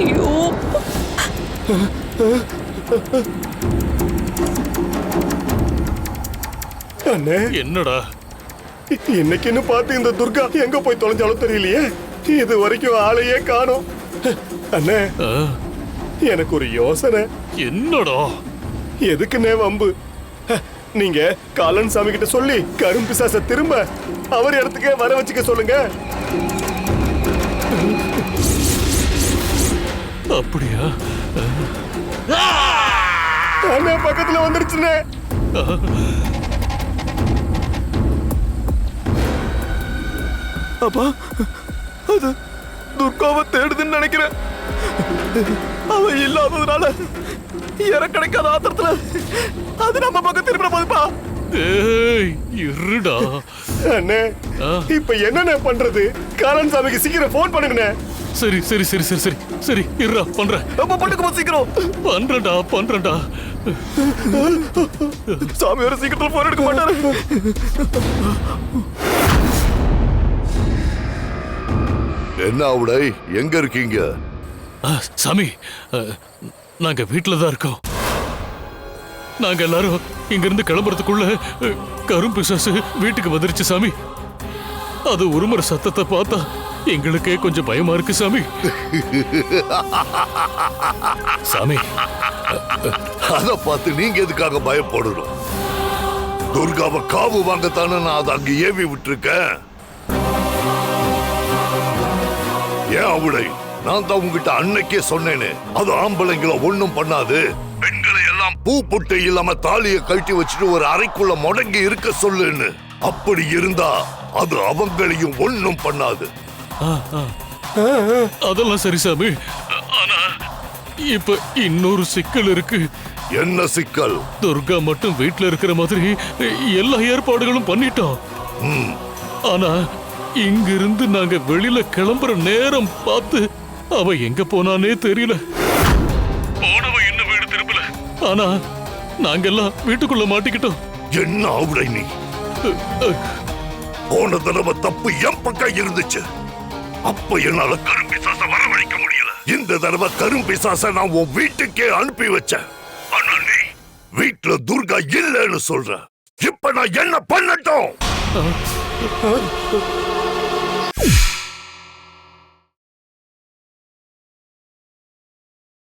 ஐயோ. அண்ணே. என்னடா? இன்னைக்குன்னு பார்த்து இந்த துர்கா எங்க போய் தொலைஞ்சாலும் தெரியலையே? இது வரைக்கும் ஆளையே காணோம். அண்ணே. எனக்கு ஒரு யோசனை. என்னடா? எதுக்குன்னே வம்பு? நீங்க காலன் சாமி கிட்ட சொல்லி கரும்பிசாச திரும்ப அவர் இடத்துக்கே வர வச்சுக்க சொல்லுங்க. அப்படியா? அண்ணே பக்கத்துல வந்துருச்சுனே. அப்பா அது துர்காவை தேடுதுன்னு நினைக்கிறேன். அவ இல்லாததுனால இற கிடைக்காத ஆத்திரத்துல அது நம்ம பக்கம் திரும்பின போதுப்பா இருடா. அண்ணே ஆ. இப்ப என்னண்ணே பண்றது? காலன் சாமிக்கு சீக்கிரம் ஃபோன் பண்ணுங்கண்ணே. சரி சரி சரி சரி சரி சரி இருடா பண்றேன். அப்ப பண்ணுங்க சீக்கிரம். பண்றேன்டா பண்றேன்டா. சாமி வர சீக்கிரத்துல போன் எடுக்க மாட்டாரு. என்ன உடை? எங்க இருக்கீங்க? ஆ, சாமி நாங்க வீட்டில தான் இருக்கோம். நாங்க எல்லாரும் இங்கிருந்து கிளம்புறதுக்குள்ள கரும் பிசாசு வீட்டுக்கு வந்துருச்சு சாமி. அது உருமுறை சத்தத்தை பார்த்தா எங்களுக்கே கொஞ்சம் பயமா இருக்கு சாமி. சாமி. அத பார்த்து நீங்க எதுக்காக பயப்படணும்? துர்காவை காவு வாங்கத்தானே நான் அதை அங்க ஏவி விட்டுருக்கேன். ஏன் அவளை? நான் தான் உங்ககிட்ட அன்னைக்கே சொன்னேன்னு அது ஆம்பளைங்களை ஒண்ணும் பண்ணாது. எல்லாம் பூ புட்டை இல்லாம தாலிய கழட்டி வச்சுட்டு ஒரு அறைக்குள்ள முடங்கி இருக்க சொல்லுன்னு. அப்படி இருந்தா அது அவங்களையும் ஒண்ணும் பண்ணாது. அதெல்லாம் சரி சாமி. ஆனா இப்ப இன்னொரு சிக்கல் இருக்கு. என்ன சிக்கல்? துர்கா மட்டும் வீட்ல இருக்கிற மாதிரி எல்லா ஏற்பாடுகளும் பண்ணிட்டோம். ஆனா இங்கிருந்து நாங்க வெளியில கிளம்புற நேரம் பார்த்து அவ எங்க போனானே தெரியல. திரும்பல ஆனா நாங்கெல்லாம் வீட்டுக்குள்ள மாட்டிக்கிட்டோம். என்ன அவளை நீ? போன தடவை தப்பு என் பக்கம் இருந்துச்சு. அப்ப என்னால கரும்பிசாச வரவழைக்க முடியல. இந்த தடவை கரும்பிசாச நான் உன் வீட்டுக்கே அனுப்பி வச்சேன். ஆனா நீ வீட்டுல துர்கா இல்லைன்னு சொல்ற. இப்ப நான் என்ன பண்ணட்டும்?